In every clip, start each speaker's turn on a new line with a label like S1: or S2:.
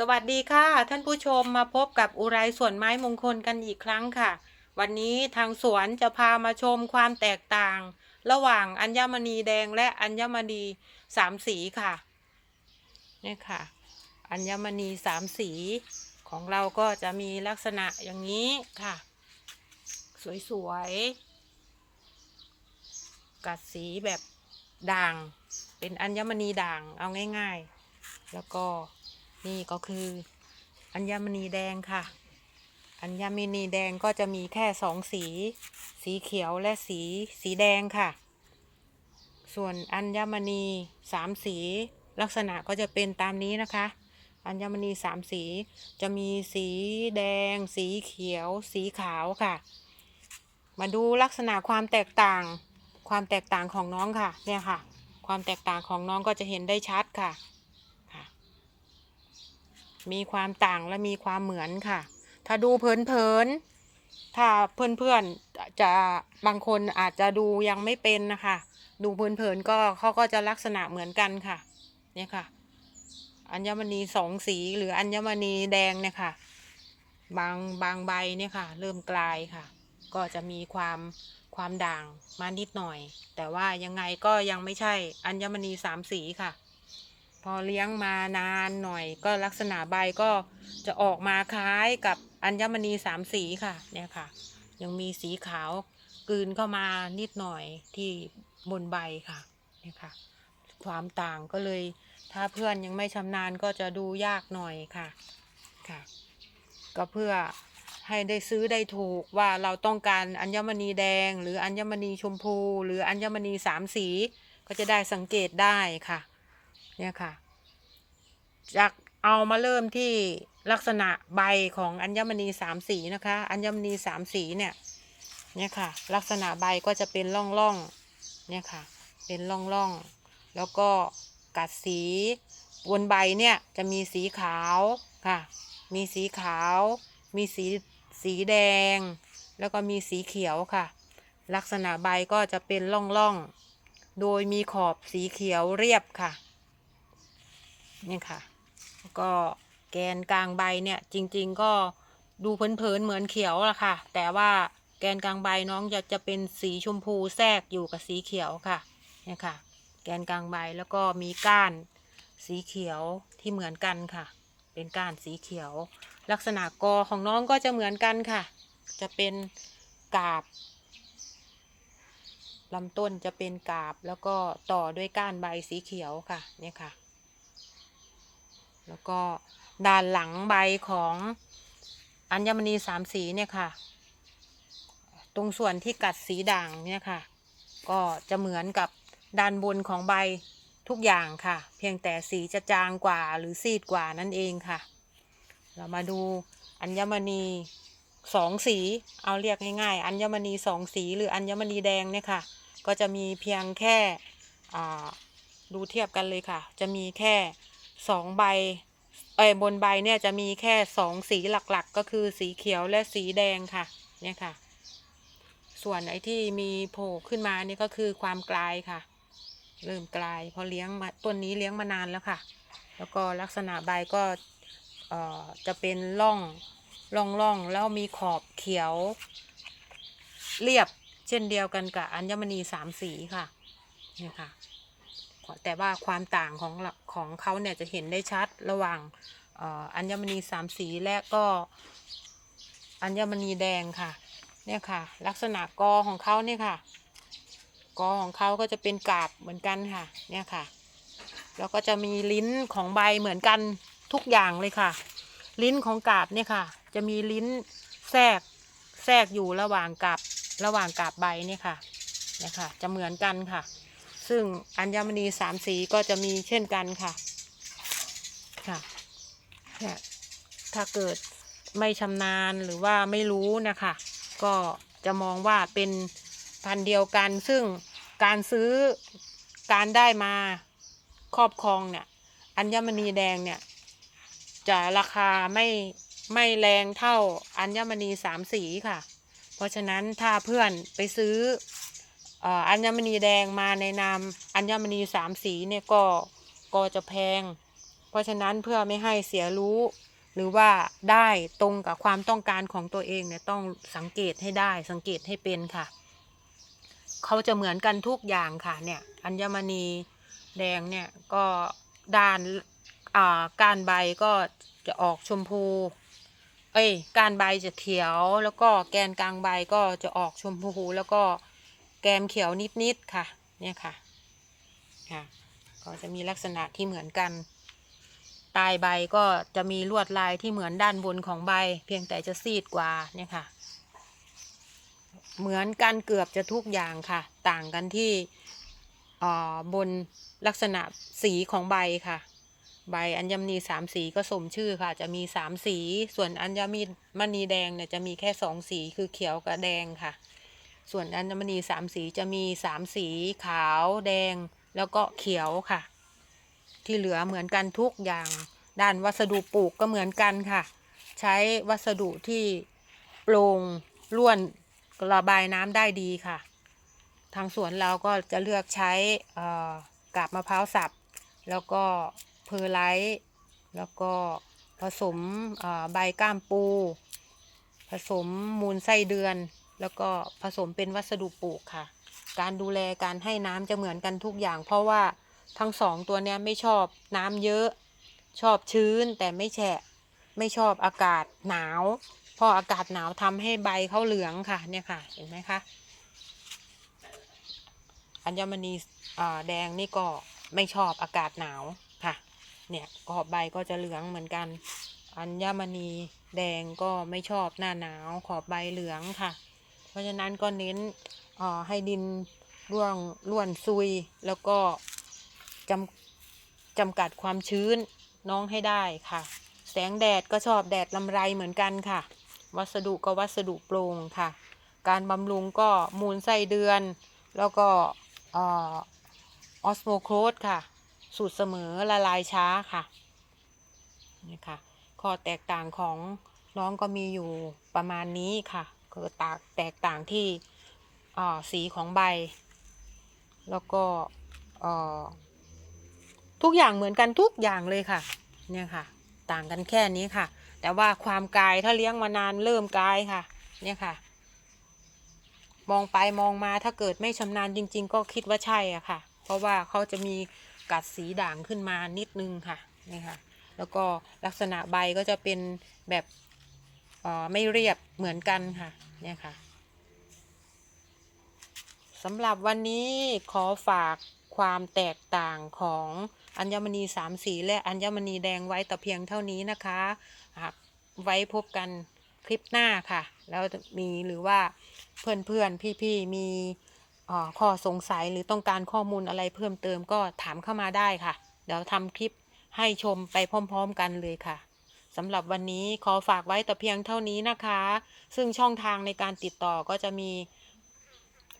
S1: สวัสดีค่ะ ท่านผู้ชมมาพบกับอุไรสวนไม้มงคลกันอีกครั้งค่ะ วันนี้ทางสวนจะพามาชมความแตกต่าง ระหว่างอัญมณีแดงและอัญมณีสามสีค่ะนี่ค่ะ อัญมณีสามสีของเราก็จะมีลักษณะอย่างนี้ค่ะ สวยๆกัดสีแบบด่าง เป็นอัญมณีด่างเอาง่าย ๆ แล้วก็ นี่ก็คือ อัญมณีแดงค่ะ อัญมณีแดงก็จะมีแค่สองสี สีเขียวและสีสีแดงค่ะ ส่วนอัญมณีสามสีลักษณะก็จะเป็นตามนี้นะคะ อัญมณีสามสี จะมีสีแดง สีเขียว สีขาวค่ะ มาดูลักษณะความแตกต่าง ความแตกต่างของน้องค่ะ เนี่ยค่ะ ความแตกต่างของน้องก็จะเห็นได้ชัดค่ะ มีความต่างและมีความเหมือนค่ะ ถ้าดูเพลินๆ ถ้าเพื่อนๆจะบางคนอาจจะดูยังไม่เป็นนะคะ ดูเพลินๆก็เขาก็จะลักษณะเหมือนกันค่ะ เนี่ยค่ะ อัญมณีสองสีหรืออัญมณีแดงเนี่ยค่ะ บางบางใบเนี่ยค่ะ เริ่มกลายค่ะ ก็จะมีความความด่างมานิดหน่อย แต่ว่ายังไงก็ยังไม่ใช่อัญมณีสามสีค่ะ พอเลี้ยงมานานหน่อย ก็ลักษณะใบก็จะออกมาคล้ายกับอัญมณีสามสีค่ะเนี่ยค่ะ ยังมีสีขาวกลืนเข้ามานิดหน่อยที่บนใบค่ะเนี่ยค่ะ ความต่างก็เลยถ้าเพื่อนยังไม่ชำนาญก็จะดูยากหน่อยค่ะค่ะ ก็เพื่อให้ได้ซื้อได้ถูกว่าเราต้องการอัญมณีแดง หรืออัญมณีชมพู หรืออัญมณีสามสีก็จะได้สังเกตได้ค่ะ เนี่ยค่ะจากเอามาเริ่มที่ลักษณะใบของอัญมณีสามสีนะคะ อัญมณีสามสีเนี่ยเนี่ยค่ะ ลักษณะใบก็จะเป็นร่องร่องเนี่ยค่ะ เป็นร่องร่องแล้วก็กัดสีบนใบเนี่ยจะมีสีขาวค่ะ มีสีขาว มีสีสีแดง แล้วก็มีสีเขียวค่ะ ลักษณะใบก็จะเป็นร่องร่องโดยมีขอบสีเขียวเรียบค่ะ นี่ค่ะ ก็แกนกลางใบเนี่ยจริง ๆ ก็ดูเพลินๆเหมือนเขียวละค่ะ แต่ว่าแกนกลางใบน้องจะจะเป็นสีชมพูแทรกอยู่กับสีเขียวค่ะเนี่ยค่ะ แกนกลางใบแล้วก็มีก้านสีเขียวที่เหมือนกันค่ะ เป็นก้านสีเขียว ลักษณะกอของน้องก็จะเหมือนกันค่ะ จะเป็นกาบลำต้นจะเป็นกาบแล้วก็ต่อด้วยก้านใบสีเขียวค่ะเนี่ยค่ะ แล้วก็ด้านหลังใบของอัญมณีสามสีเนี่ยค่ะ ตรงส่วนที่กัดสีด่างเนี่ยค่ะ ก็จะเหมือนกับด้านบนของใบทุกอย่างค่ะ เพียงแต่สีจะจางกว่าหรือซีดกว่านั่นเองค่ะ เรามาดูอัญมณีสองสี เอาเรียกง่ายๆ อัญมณีสองสีหรืออัญมณีแดงเนี่ยค่ะ ก็จะมีเพียงแค่ดูเทียบกันเลยค่ะ จะมีแค่ สองใบเอ้บนใบเนี่ยจะมีแค่สองสีหลักๆ ก็คือสีเขียวและสีแดงค่ะ เนี่ยค่ะ ส่วนไอ้ที่มีโผล่ขึ้นมานี่ก็คือความกลายค่ะ เริ่มกลายพราะเลี้ยงมาต้นนี้เลี้ยงมานานแล้วค่ะ แล้วก็ลักษณะใบก็เอ่อจะเป็นร่องร่องร่องแล้วมีขอบเขียว เรียบเช่นเดียวกันกับอัญมณีสามสีค่ะ เนี่ยค่ะ แต่ว่าความต่างของของเขาเนี่ยจะเห็นได้ชัดระหว่างอัญมณีสามสีและก็อัญมณีแดงค่ะ เนี่ยค่ะ ลักษณะกอของเขาเนี่ยค่ะ กอของเขาก็จะเป็นกาบเหมือนกันค่ะ เนี่ยค่ะ แล้วก็จะมีลิ้นของใบเหมือนกันทุกอย่างเลยค่ะ ลิ้นของกาบเนี่ยค่ะ จะมีลิ้นแทรกแทรกอยู่ระหว่างกาบระหว่างกาบใบเนี่ยค่ะ เนี่ยค่ะ จะเหมือนกันค่ะ ซึ่งอัญมณีสามสีก็จะมีเช่นกันค่ะค่ะเนี่ยถ้าเกิดไม่ชำนาญหรือว่าไม่รู้นะคะ ก็จะมองว่าเป็นพันเดียวกัน ซึ่งการซื้อการได้มาครอบครองเนี่ยอัญมณีแดงเนี่ยจะราคาไม่ไม่แรงเท่าอัญมณีสามสีค่ะ เพราะฉะนั้นถ้าเพื่อนไปซื้อ อัญมณีแดงมาในนามอัญมณีสามสีเนี่ยก็ก็จะแพง เพราะฉะนั้นเพื่อไม่ให้เสียรู้ หรือว่าได้ตรงกับความต้องการของตัวเองเนี่ยต้องสังเกตให้ได้สังเกตให้เป็นค่ะ เขาจะเหมือนกันทุกอย่างค่ะเนี่ยอัญมณีแดงเนี่ยก็ด้านอ่ากานใบก็จะออกชมพู เอ้ยกานใบจะเขียว แล้วก็แกนกลางใบก็จะออกชมพูแล้วก็ แกมเขียวนิดๆค่ะ เนี่ยค่ะ ค่ะ ก็จะมีลักษณะที่เหมือนกันปลายใบก็จะมีลวดลายที่เหมือนด้านบนของใบ เพียงแต่จะซีดกว่า เนี่ยค่ะ เหมือนกันเกือบจะทุกอย่างค่ะ ต่างกันที่อ่าบนลักษณะสีของใบค่ะ ใบอัญมณีสามสีก็สมชื่อค่ะ จะมีสามสี ส่วนอัญมณีมณีแดงเนี่ยจะมีแค่สองสีคือเขียวกับแดงค่ะ ส่วนอัญมณีสามสีจะมีสามสีขาวแดง แล้วก็เขียวค่ะ ที่เหลือเหมือนกันทุกอย่างด้านวัสดุปลูกก็เหมือนกันค่ะ ใช้วัสดุที่โปร่งร่วนระบายน้ำได้ดีค่ะ ทางสวนเราก็จะเลือกใช้กาบมะพร้าวสับ แล้วก็เพอร์ไลท์แล้วก็ผสมใบก้ามปู ผสมมูลไส้เดือน แล้วก็ผสมเป็นวัสดุปลูกค่ะ การดูแลการให้น้ำจะเหมือนกันทุกอย่าง เพราะว่าทั้งสองตัวเนี้ยไม่ชอบน้ำเยอะ ชอบชื้นแต่ไม่แฉะ ไม่ชอบอากาศหนาวพราะอากาศหนาวทำให้ใบเขาเหลืองค่ะเนี่ยค่ะ เห็นไหมคะ อัญมณีแดงนี่ก็ไม่ชอบอากาศหนาวค่ะ เนี่ยขอบใบก็จะเหลืองเหมือนกัน อัญมณีแดงก็ไม่ชอบหน้าหนาว ขอบใบเหลืองค่ะ ราะฉะนั้นก็เน้นให้ดินร่วงร่วนซุย แล้วก็จำจำกัดความชื้นน้องให้ได้ค่ะ แสงแดดก็ชอบแดดลำไรเหมือนกันค่ะ วัสดุก็วัสดุโปร่งค่ะ การบำรุงก็มูลไส้เดือน แล้วก็ออสโมโครสค่ะ สูตรเสมอละลายช้าค่ะนี่ค่ะข้อแตกต่างของน้องก็มีอยู่ประมาณนี้ค่ะ คือตากแตกต่างที่สีของใบ แล้วก็ทุกอย่างเหมือนกันทุกอย่างเลยค่ะ เนี่ยค่ะ ต่างกันแค่นี้ค่ะ แต่ว่าความกายถ้าเลี้ยงมานานเริ่มกายค่ะ เนี่ยค่ะ มองไปมองมาถ้าเกิดไม่ชำนาญจริง ๆ ก็คิดว่าใช่อะค่ะ เพราะว่าเขาจะมีกัดสีด่างขึ้นมานิดนึงค่ะ นี่ค่ะ แล้วก็ลักษณะใบก็จะเป็นแบบ ไม่เรียบเหมือนกันค่ะ เนี่ยค่ะสำหรับวันนี้ขอฝากความแตกต่างของอัญมณีสามสีและอัญมณีแดงไว้แต่เพียงเท่านี้นะคะหากไว้พบกันคลิปหน้าค่ะ แล้วมีหรือว่าเพื่อนๆพี่ๆมีอ่อข้อสงสัยหรือต้องการข้อมูลอะไรเพิ่มเติมก็ถามเข้ามาได้ค่ะ เดี๋ยวทำคลิปให้ชมไปพร้อม ๆ กันเลยค่ะ สำหรับวันนี้ขอฝากไว้แต่เพียงเท่านี้นะคะ ซึ่งช่องทางในการติดต่อก็จะมี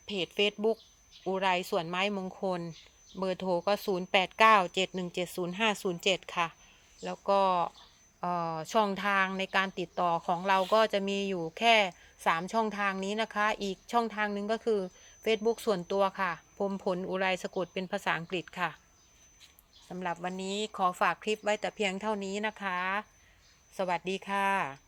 S1: เพจ Facebook อุไรสวนไม้มงคล เบอร์โทรก็ 0897170507 ค่ะ แล้วก็ช่องทางในการติดต่อของเราก็จะมีอยู่แค่ 3 ช่องทางนี้นะคะ อีกช่องทางหนึ่งก็คือ Facebook ส่วนตัวค่ะพรมผลอุไรสะกดเป็นภาษาอังกฤษค่ะสำหรับวันนี้ขอฝากคลิปไว้แต่เพียงเท่านี้นะคะ สวัสดีค่ะ